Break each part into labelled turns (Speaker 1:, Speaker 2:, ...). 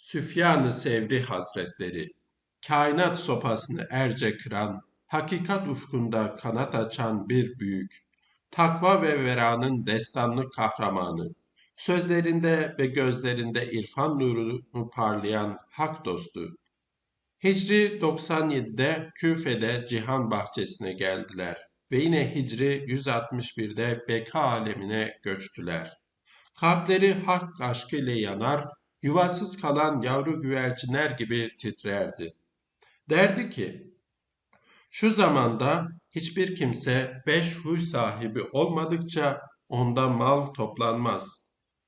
Speaker 1: Süfyan-ı Sevri Hazretleri, kainat sopasını erce kıran, hakikat ufkunda kanat açan bir büyük, takva ve veranın destanlı kahramanı, sözlerinde ve gözlerinde irfan nurunu parlayan hak dostu. Hicri 97'de Küfe'de Cihan Bahçesi'ne geldiler ve yine Hicri 161'de Beka alemine göçtüler. Kalpleri hak aşkı ile yanar, yuvasız kalan yavru güvercinler gibi titrerdi. Derdi ki, şu zamanda hiçbir kimse beş huy sahibi olmadıkça onda mal toplanmaz.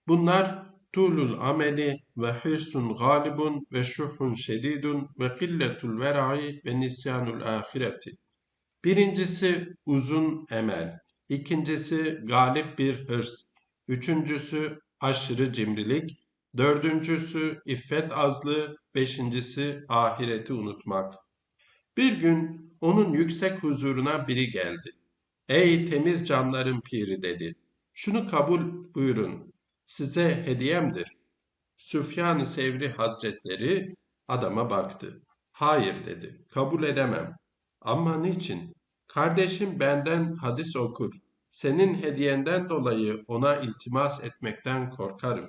Speaker 1: Bunlar tulul ameli ve hırsun galibun ve şuhun şedidun ve killetul vera'i ve nisyanul ahireti. Birincisi uzun emel, ikincisi galip bir hırs, üçüncüsü aşırı cimrilik, dördüncüsü iffet azlığı, beşincisi ahireti unutmak. Bir gün onun yüksek huzuruna biri geldi. Ey temiz canların piri dedi. Şunu kabul buyurun. Size hediyemdir. Süfyan-ı Sevri Hazretleri adama baktı. Hayır dedi. Kabul edemem. Ama niçin? Kardeşim benden hadis okur. Senin hediyenden dolayı ona iltimas etmekten korkarım.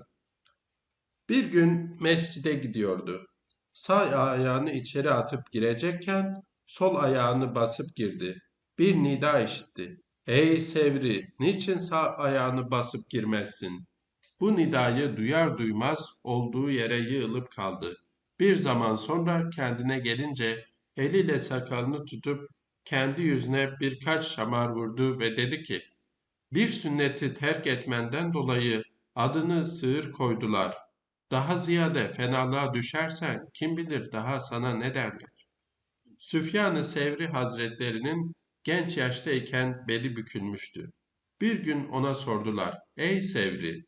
Speaker 1: Bir gün mescide gidiyordu. Sağ ayağını içeri atıp girecekken sol ayağını basıp girdi. Bir nida işitti. Ey Sevri, niçin sağ ayağını basıp girmezsin? Bu nidayı duyar duymaz olduğu yere yığılıp kaldı. Bir zaman sonra kendine gelince eliyle sakalını tutup kendi yüzüne birkaç şamar vurdu ve dedi ki, bir sünneti terk etmenden dolayı adını sığır koydular. Daha ziyade fenalığa düşersen kim bilir daha sana ne derler. Süfyan-ı Sevri Hazretlerinin genç yaştayken beli bükülmüştü. Bir gün ona sordular, ey Sevri,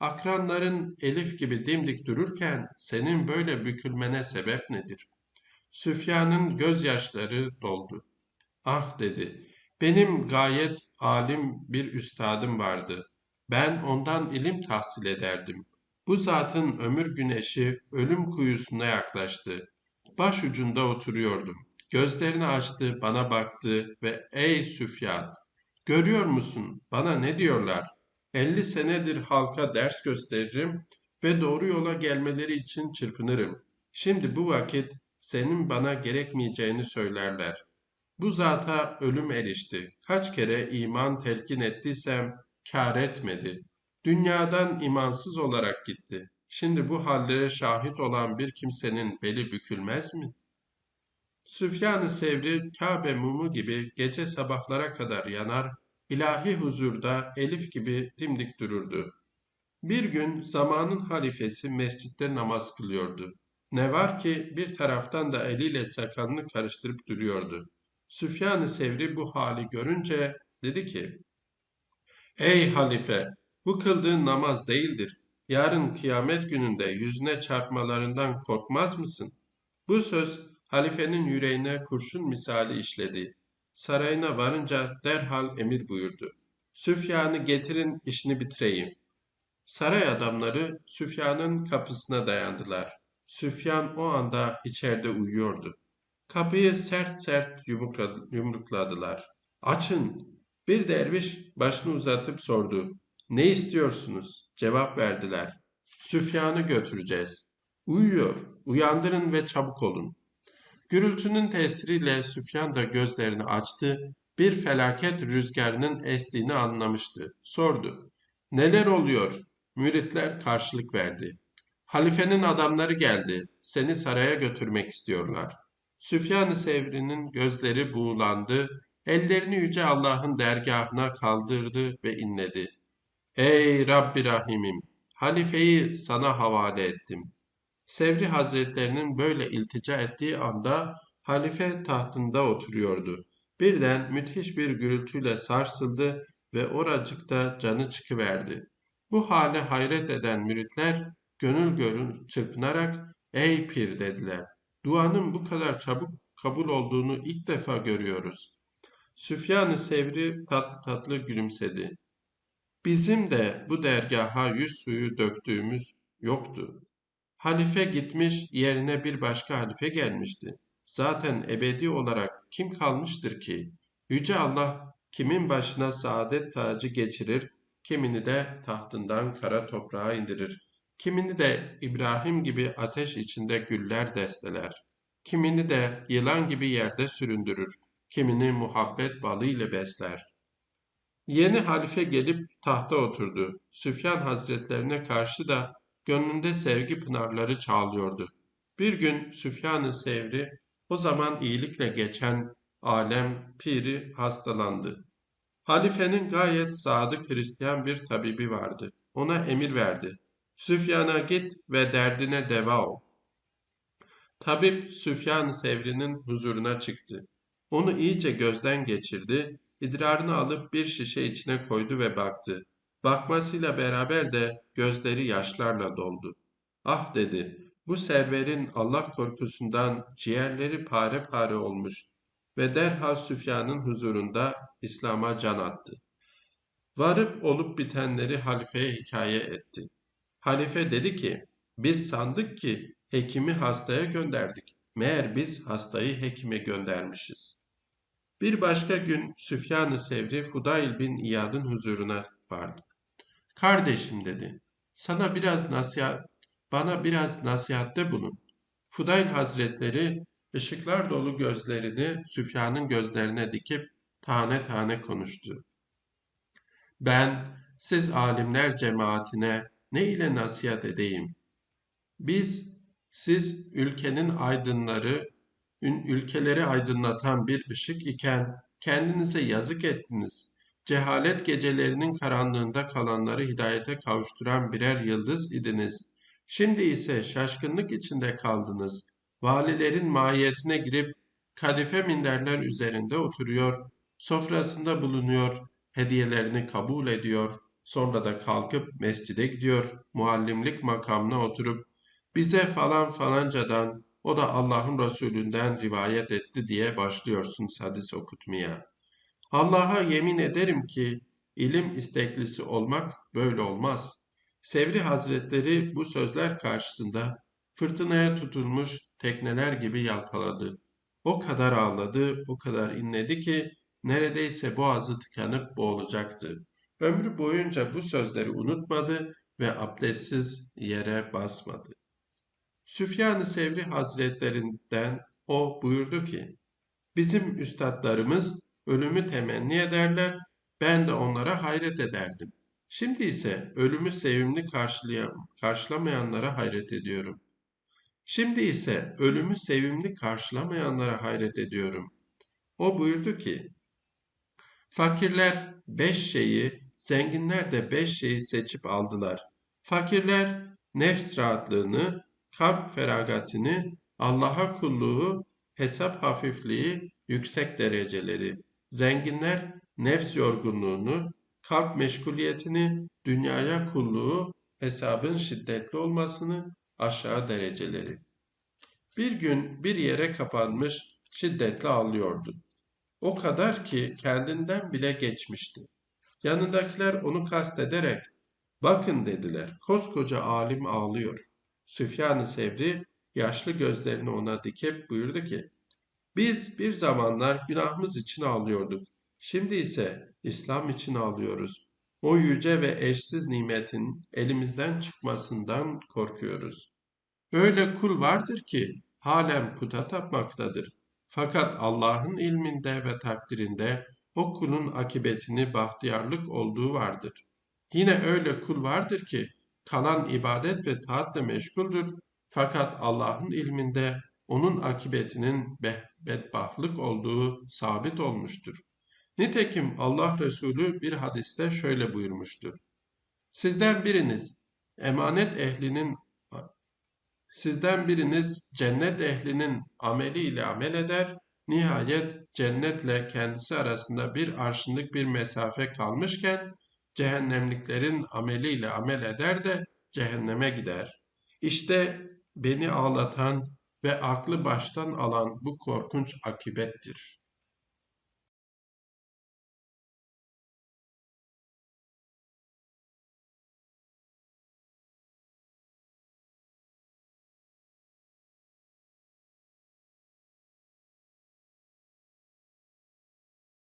Speaker 1: akranların elif gibi dimdik dururken senin böyle bükülmene sebep nedir? Süfyan'ın gözyaşları doldu. Ah dedi, benim gayet alim bir üstadım vardı. Ben ondan ilim tahsil ederdim. Bu zatın ömür güneşi ölüm kuyusuna yaklaştı. Baş ucunda oturuyordum. Gözlerini açtı, bana baktı ve ''Ey Süfyan, görüyor musun bana ne diyorlar? 50 senedir halka ders gösteririm ve doğru yola gelmeleri için çırpınırım. Şimdi bu vakit senin bana gerekmeyeceğini söylerler. Bu zata ölüm erişti. Kaç kere iman telkin ettiysem kâr etmedi. Dünyadan imansız olarak gitti. Şimdi bu hallere şahit olan bir kimsenin beli bükülmez mi? Süfyan-ı Sevri Kabe mumu gibi gece sabahlara kadar yanar, ilahi huzurda elif gibi dimdik dururdu. Bir gün zamanın halifesi mescitte namaz kılıyordu. Ne var ki bir taraftan da eliyle sakalını karıştırıp duruyordu. Süfyan-ı Sevri bu hali görünce dedi ki, Ey halife, bu kıldığın namaz değildir. Yarın kıyamet gününde yüzüne çarpmalarından korkmaz mısın? Bu söz halifenin yüreğine kurşun misali işledi. Sarayına varınca derhal emir buyurdu. Süfyan'ı getirin işini bitireyim. Saray adamları Süfyan'ın kapısına dayandılar. Süfyan o anda içeride uyuyordu. Kapıyı sert sert yumrukladılar. Açın! Bir derviş başını uzatıp sordu. Ne istiyorsunuz? Cevap verdiler. Süfyan'ı götüreceğiz. Uyuyor. Uyandırın ve çabuk olun. Gürültünün tesiriyle Süfyan da gözlerini açtı. Bir felaket rüzgarının estiğini anlamıştı. Sordu. Neler oluyor? Müritler karşılık verdi. Halifenin adamları geldi. Seni saraya götürmek istiyorlar. Süfyan-ı Sevri'nin gözleri buğulandı. Ellerini Yüce Allah'ın dergahına kaldırdı ve inledi. Ey Rabbi Rahimim! Halifeyi sana havale ettim. Sevri Hazretlerinin böyle iltica ettiği anda halife tahtında oturuyordu. Birden müthiş bir gürültüyle sarsıldı ve oracıkta canı çıkıverdi. Bu hale hayret eden müritler gönül görün çırpınarak ''Ey pir'' dediler. Duanın bu kadar çabuk kabul olduğunu ilk defa görüyoruz. Süfyan-ı Sevri tatlı tatlı gülümsedi. Bizim de bu dergaha yüz suyu döktüğümüz yoktu. Halife gitmiş, yerine bir başka halife gelmişti. Zaten ebedi olarak kim kalmıştır ki? Yüce Allah kimin başına saadet tacı geçirir, kimini de tahtından kara toprağa indirir. Kimini de İbrahim gibi ateş içinde güller desteler. Kimini de yılan gibi yerde süründürür. Kimini muhabbet balı ile besler. Yeni halife gelip tahta oturdu. Süfyan hazretlerine karşı da gönlünde sevgi pınarları çağlıyordu. Bir gün Süfyan-ı Sevri o zaman iyilikle geçen alem piri hastalandı. Halifenin gayet sadık Hristiyan bir tabibi vardı. Ona emir verdi. Süfyan'a git ve derdine deva ol. Tabip Süfyan-ı Sevri'nin huzuruna çıktı. Onu iyice gözden geçirdi, idrarını alıp bir şişe içine koydu ve baktı. Bakmasıyla beraber de gözleri yaşlarla doldu. Ah dedi, bu serverin Allah korkusundan ciğerleri pare pare olmuş ve derhal Süfyan'ın huzurunda İslam'a can attı. Varıp olup bitenleri halifeye hikaye etti. Halife dedi ki, biz sandık ki hekimi hastaya gönderdik. Meğer biz hastayı hekime göndermişiz. Bir başka gün Süfyan-ı Sevri Fudayl bin İyad'ın huzuruna vardı. Kardeşim dedi, sana biraz nasihat, bana biraz nasihatte bulun. Fudayl Hazretleri ışıklar dolu gözlerini Süfyan'ın gözlerine dikip tane tane konuştu. Ben siz alimler cemaatine ne ile nasihat edeyim? Biz, siz ülkenin aydınları, ülkeleri aydınlatan bir ışık iken kendinize yazık ettiniz. Cehalet gecelerinin karanlığında kalanları hidayete kavuşturan birer yıldız idiniz. Şimdi ise şaşkınlık içinde kaldınız. Valilerin mahiyetine girip kadife minderler üzerinde oturuyor, sofrasında bulunuyor, hediyelerini kabul ediyor, sonra da kalkıp mescide gidiyor, muallimlik makamına oturup bize falan falancadan, o da Allah'ın Resulünden rivayet etti diye başlıyorsun hadis okutmaya. Allah'a yemin ederim ki ilim isteklisi olmak böyle olmaz. Sevri Hazretleri bu sözler karşısında fırtınaya tutulmuş tekneler gibi yalpaladı. O kadar ağladı, o kadar inledi ki neredeyse boğazı tıkanıp boğulacaktı. Ömrü boyunca bu sözleri unutmadı ve abdestsiz yere basmadı. Süfyan-ı Sevri Hazretlerinden o buyurdu ki, Bizim üstadlarımız ölümü temenni ederler, ben de onlara hayret ederdim. Şimdi ise ölümü sevimli karşılamayanlara hayret ediyorum. Şimdi ise ölümü sevimli karşılamayanlara hayret ediyorum. O buyurdu ki, Fakirler beş şeyi, zenginler de beş şeyi seçip aldılar. Fakirler nefs rahatlığını, kalp feragatini, Allah'a kulluğu, hesap hafifliği, yüksek dereceleri. Zenginler nefs yorgunluğunu, kalp meşguliyetini, dünyaya kulluğu, hesabın şiddetli olmasını, aşağı dereceleri. Bir gün bir yere kapanmış, şiddetle ağlıyordu. O kadar ki kendinden bile geçmişti. Yanındakiler onu kastederek, bakın dediler, koskoca alim ağlıyor. Süfyan-ı Sevri yaşlı gözlerini ona dikip buyurdu ki, biz bir zamanlar günahımız için ağlıyorduk. Şimdi ise İslam için ağlıyoruz. O yüce ve eşsiz nimetin elimizden çıkmasından korkuyoruz. Öyle kul vardır ki halen puta tapmaktadır. Fakat Allah'ın ilminde ve takdirinde o kulun akibetini bahtiyarlık olduğu vardır. Yine öyle kul vardır ki kalan ibadet ve taatla meşguldür. Fakat Allah'ın ilminde onun akibetinin bedbahtlık olduğu sabit olmuştur. Nitekim Allah Resulü bir hadiste şöyle buyurmuştur. Sizden biriniz emanet ehlinin Sizden biriniz cennet ehlinin ameliyle amel eder, nihayet cennetle kendisi arasında bir arşınlık bir mesafe kalmışken, cehennemliklerin ameliyle amel eder de cehenneme gider. İşte beni ağlatan ve aklı baştan alan bu korkunç akibettir.